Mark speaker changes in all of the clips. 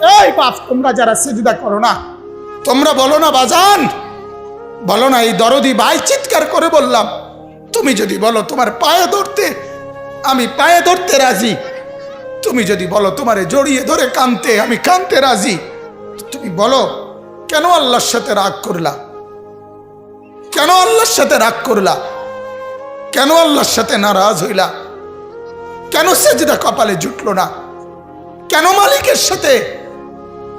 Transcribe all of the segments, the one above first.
Speaker 1: এই বাপ, তোমরা যারা সেজদা করো না, তোমরা বলো না বাজান। বলো না এই দরদি ভাই চিৎকার করে বললাম, তুমি যদি বলো তোমার পায়ে ধরতে, আমি পায়ে ধরতে রাজি। তুমি যদি বলো তোমারে জড়িয়ে ধরে কানতে, আমি কানতে রাজি। তুমি বলো, কেন আল্লাহর সাথে রাগ করলা? কেন আল্লাহর সাথে রাগ করলা? কেন আল্লাহর সাথে নারাজ হইলা? কেন সেজদা কপালে জুটলো না? কেন মালিকের সাথে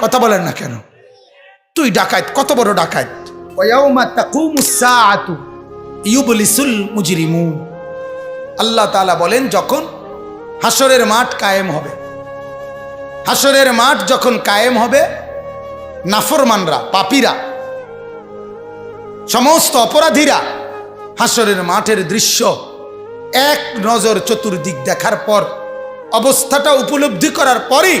Speaker 1: কথা বলেন না কেন? তুই ডাকাত কত বড় ডাকাত? ইউবলিসুল মুজরিমুন। আল্লাহ তাআলা বলেন যখন হাসরের মাঠ কায়েম হবে হাসরের মাঠ যখন কায়েম হবে নাফরমানরা পাপীরা সমস্ত অপরাধীরা হাসরের মাঠের দৃশ্য এক নজর চতুর্দিক দেখার পর অবস্থাটা উপলব্ধি করার পরই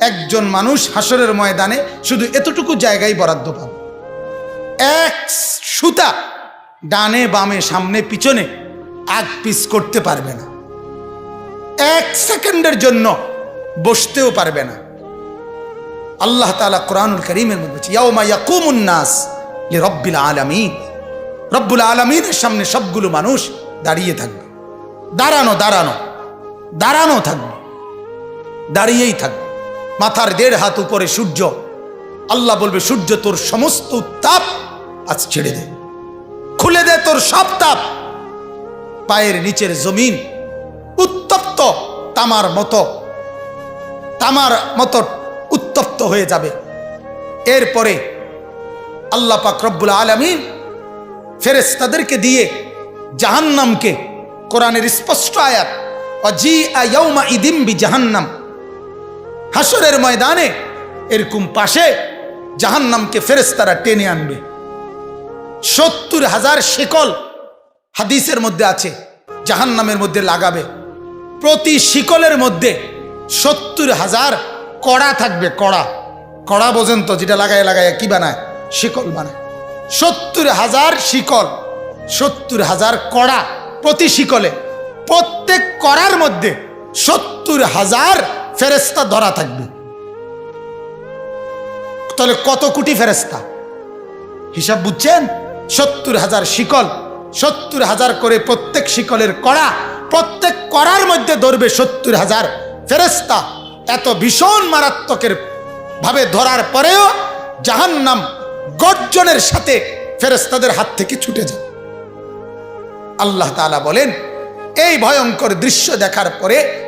Speaker 1: একজন মানুষ হাসরের ময়দানে শুধু এতটুকু জায়গায় বরাদ্দ পাবে। এক সুতা ডানে বামে সামনে পিছনে আগ পিস করতে পারবে না। এক সেকেন্ডের জন্য বসতেও পারবে না। আল্লাহ তালা কোরআনুল করিমের মধ্যে বলছে, ইয়াউমা রব্বিল আলামিন। রব্বুল আলমিনের সামনে সবগুলো মানুষ দাঁড়িয়ে থাকবে। দাঁড়ানো দাঁড়ানো দাঁড়ানো থাকবে। দাঁড়িয়েই থাকবে। মাথার দেড় হাত উপরে সূর্য। আল্লাহ বলবে, সূর্য তোর সমস্ত তাপ আজ ছেড়ে দে। খুলে দে তোর সব তাপ। পায়ের নিচের জমিন উত্তপ্ত তামার মতো। তামার মতো উত্তপ্ত হয়ে যাবে। এরপরে আল্লাহ পাক রব্বুল আলমিন ফেরেস্তাদেরকে দিয়ে জাহান্নামকে কোরআনের স্পষ্ট আয়াত অজি আয়াউমা ইদিম বি জাহান্নাম হাসরের ময়দানে এরকম পাশে জাহান্নামকে ফেরেস্তারা টেনে আনবে। সত্তর হাজার শিকল হাদিসের মধ্যে আছে, জাহান্নামের মধ্যে লাগাবে। প্রতি শিকলের মধ্যে সত্তর হাজার কড়া থাকবে, কড়া। কড়া বোঝেন তো, যেটা লাগায় লাগায় কি বানায়? শিকল বানায়। সত্তর হাজার শিকল, সত্তর হাজার কড়া প্রতি শিকলে প্রত্যেক কড়ার মধ্যে সত্তর হাজার ফেরেস্তা ধরা থাকবে। তাহলে কত কোটি ফেরেস্তা হিসাব বুঝছেন? সত্তর হাজার শিকল, সত্তর হাজার করে প্রত্যেক শিকলের কড়া, প্রত্যেক কড়ার মধ্যে ধরবে সত্তর হাজার ফেরেস্তা এত ভীষণ মারাত্মকের ভাবে ধরার পরেও জাহান্নাম গর্জনের সাথে ফেরেস্তাদের হাত থেকে ছুটে যায়। আল্লাহ তাআলা বলেন, এই ভয়ঙ্কর দৃশ্য দেখার পরে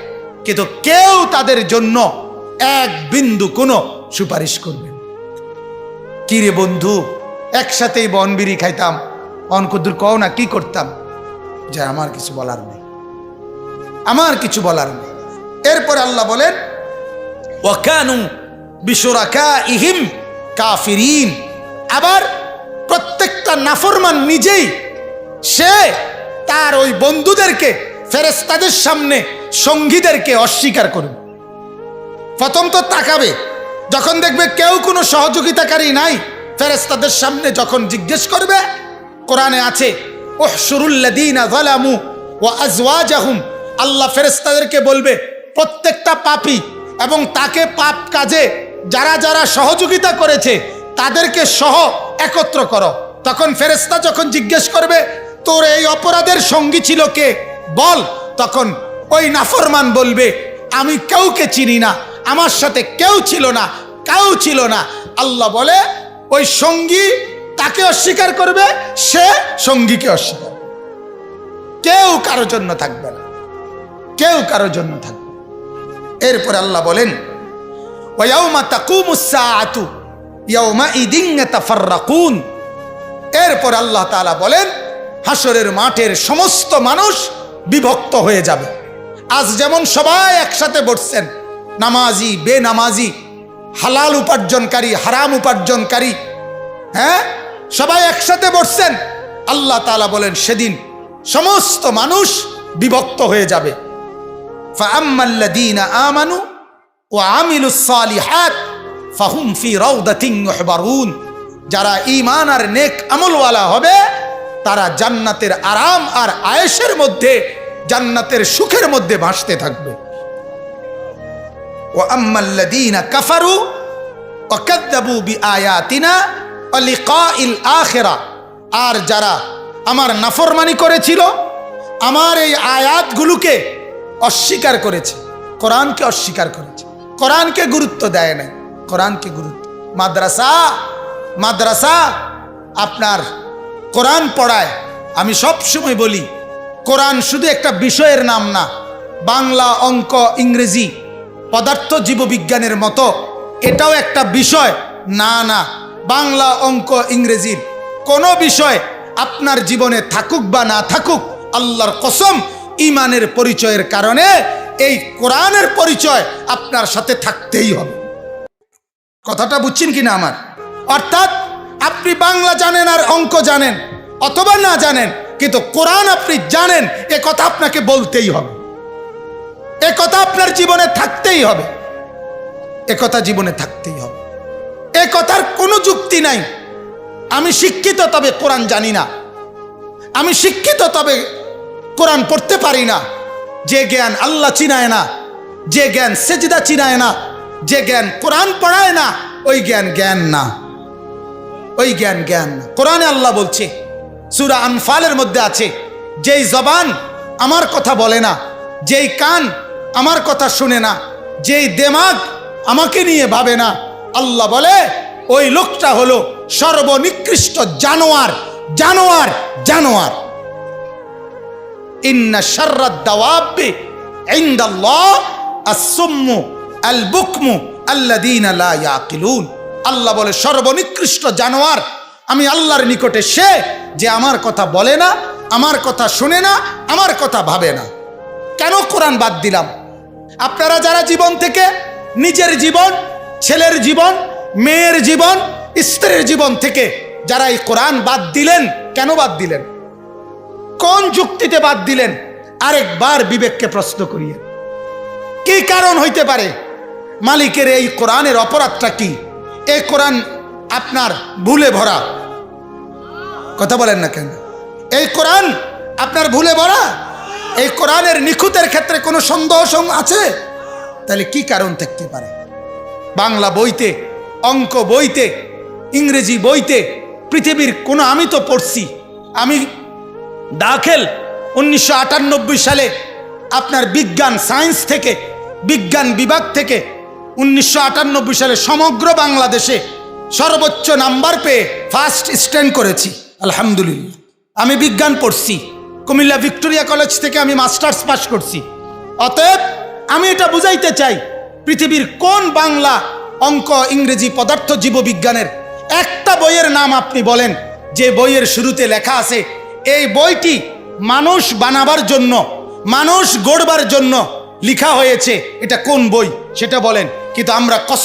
Speaker 1: কিন্তু কেউ তাদের জন্য এক বিন্দু কোনো সুপারিশ করবে না। কি রে বন্ধু, একসাথেই বনবিরি খাইতাম। অনকুদুর কও না কি করতাম? যে আমার কিছু বলার নেই। আমার কিছু বলার নেই। এরপর আল্লাহ বলেন ওয়াকানু বিশোরাকা ইহিম কাফিরিন। আবার প্রত্যেকটা নাফরমান নিজেই সে তার ওই বন্ধুদেরকে ফেরেস্তাদের সামনে সঙ্গীদেরকে অস্বীকার করবে প্রথম তো তাকাবে, যখন দেখবে কেউ কোনো সহযোগিতাকারী নাই ফেরেস্তাদের সামনে যখন জিজ্ঞেস করবে, কোরআনে আছে ওহসুরুল্লাদিনা যালামু ও আজওয়াজাহুম। আল্লাহ ফেরেস্তাদেরকে বলবে, প্রত্যেকটা পাপী এবং তাকে পাপ কাজে যারা যারা সহযোগিতা করেছে, তাদেরকে সহ একত্র করো। তখন ফেরেস্তা যখন জিজ্ঞেস করবে, তোর এই অপরাধের সঙ্গী ছিল কে? বল। তখন ওই নাফরমান বলবে, আমি কাউকে চিনি না, আমার সাথে কেউ ছিল না, কেউ ছিল না। আল্লাহ বলে, ওই সঙ্গী তাকে অস্বীকার করবে, সে সঙ্গীকে অস্বীকার কেউ কারোর জন্য থাকবে না, কেউ কারও জন্য থাকবে। এরপরে আল্লাহ বলেন ইয়াতাফাররাকুন। এরপর আল্লাহ বলেন হাসরের মাঠের সমস্ত মানুষ বিভক্ত হয়ে যাবে। আজ যেমন সবাই একসাথে বসছেন, নামাজি, বেনামাজি, হালাল উপার্জনকারী, হারাম উপার্জনকারী হ্যাঁ? সবাই একসাথে বসছেন, আল্লাহ তাআলা বলেন সেদিন সমস্ত মানুষ বিভক্ত হয়ে যাবে। আমানু ওয়া আমিলুস সালিহাত ফাহুম ফি যারা ইমান আর নেক আমলওয়ালা হবে, তারা জান্নাতের আরাম আর আয়েশের মধ্যে জান্নাতের সুখের মধ্যে ভাসতে থাকবে। ওয়া আম্মাল্লাযীনা কাফারু ওয়া কাযযাবু বিআয়াতিনা ওয়া লিকাইল আখিরা। আর যারা আমার নাফরমানি করেছিল, আমার এই আয়াতগুলোকে অস্বীকার করেছে, কোরআনকে অস্বীকার করেছে। কোরআনকে গুরুত্ব দেয় নাই, কোরআনকে গুরুত্ব। মাদ্রাসা মাদ্রাসা, আপনার কোরআন পড়ায় আমি সব সময় বলি কোরআন শুধু একটা বিষয়ের নাম না, বাংলা অঙ্ক ইংরেজি, পদার্থ জীববিজ্ঞানের মতো। এটাও একটা বিষয়, না না, বাংলা অঙ্ক ইংরেজির কোনো বিষয় আপনার জীবনে থাকুক বা না থাকুক, আল্লাহর কসম, ইমানের পরিচয়ের কারণে এই কোরআনের পরিচয় আপনার সাথে থাকতেই হবে। কথাটা বুঝছেন কিনা আমার? অর্থাৎ আপনি বাংলা জানেন আর অঙ্ক জানেন, অথবা না জানেন কিন্তু কোরআন আপনি জানেন, এ কথা আপনাকে বলতেই হবে। এ কথা আপনার জীবনে থাকতেই হবে। এ কথা জীবনে থাকতেই হবে। এ কথার কোনো যুক্তি নাই। আমি শিক্ষিত, তবে কোরআন জানি না। আমি শিক্ষিত, তবে কোরআন পড়তে পারি না। যে জ্ঞান আল্লাহ চিনায় না, যে জ্ঞান সেজদা চিনায় না, যে জ্ঞান কোরআন পড়ায় না, ওই জ্ঞান জ্ঞান না। ওই জ্ঞান জ্ঞান না। কোরআনে আল্লাহ বলছে সুরা আনফালের মধ্যে আছে, যেই জবান আমার কথা বলে না, যেই কান আমার কথা শুনে না, যেই দেমাগ আমাকে নিয়ে ভাবে না, আল্লাহ বলে, ওই লোকটা হলো সর্বনিকৃষ্ট জানোয়ার জানোয়ার জানোয়ার। ইন্না শাররাদ দাওয়াবি আস-সুম্মু আল বুকমু আল্লাহ বলে, সর্বনিকৃষ্ট জানোয়ার আমি আল্লাহর নিকটে সে যে আমার কথা বলে না, আমার কথা শুনে না, আমার কথা ভাবে না। কেন কোরআন বাদ দিলাম? আপনারা যারা জীবন থেকে নিজের জীবন, ছেলের জীবন, মেয়ের জীবন, স্ত্রীর জীবন থেকে যারা এই কোরআন বাদ দিলেন, কেন বাদ দিলেন? কোন যুক্তিতে বাদ দিলেন? আরেকবার বিবেককে প্রশ্ন করিয়ে। কি কারণ হইতে পারে? মালিকের এই কোরআনের অপরাধটা কি? এই কোরআন আপনার ভুলে ভরা। কথা বলেন না কেন? এই কোরআন আপনার ভুলে ভরা এই কোরআনের নিখুঁতের ক্ষেত্রে কোনো সন্দেহ আছে? তাহলে কি কারণ থাকতে পারে? বাংলা বইতে, অঙ্ক বইতে, ইংরেজি বইতে, পৃথিবীর কোনো আমি তো পড়ছি, আমি দাখেল উনিশশো আটানব্বই সালে আপনার বিজ্ঞান সায়েন্স থেকে, বিজ্ঞান বিভাগ থেকে উনিশশো আটানব্বই সালে সমগ্র বাংলাদেশে সর্বোচ্চ নাম্বার পেয়ে ফার্স্ট স্ট্যান্ড করেছি। আলহামদুলিল্লাহ। আমি বিজ্ঞান পড়ছি। কুমিল্লা ভিক্টোরিয়া কলেজ থেকে আমি মাস্টার্স পাশ করছি। অতএব আমি এটা বুঝাইতে চাই, পৃথিবীর কোন বাংলা অঙ্ক ইংরেজি পদার্থ জীববিজ্ঞানের একটা বইয়ের নাম আপনি বলেন, যে বইয়ের শুরুতে লেখা আছে, এই বইটি মানুষ বানাবার জন্য, মানুষ গড়বার জন্য লিখা হয়েছে। এটা কোন বই? সেটা বলেন। কিন্তু আমরা কস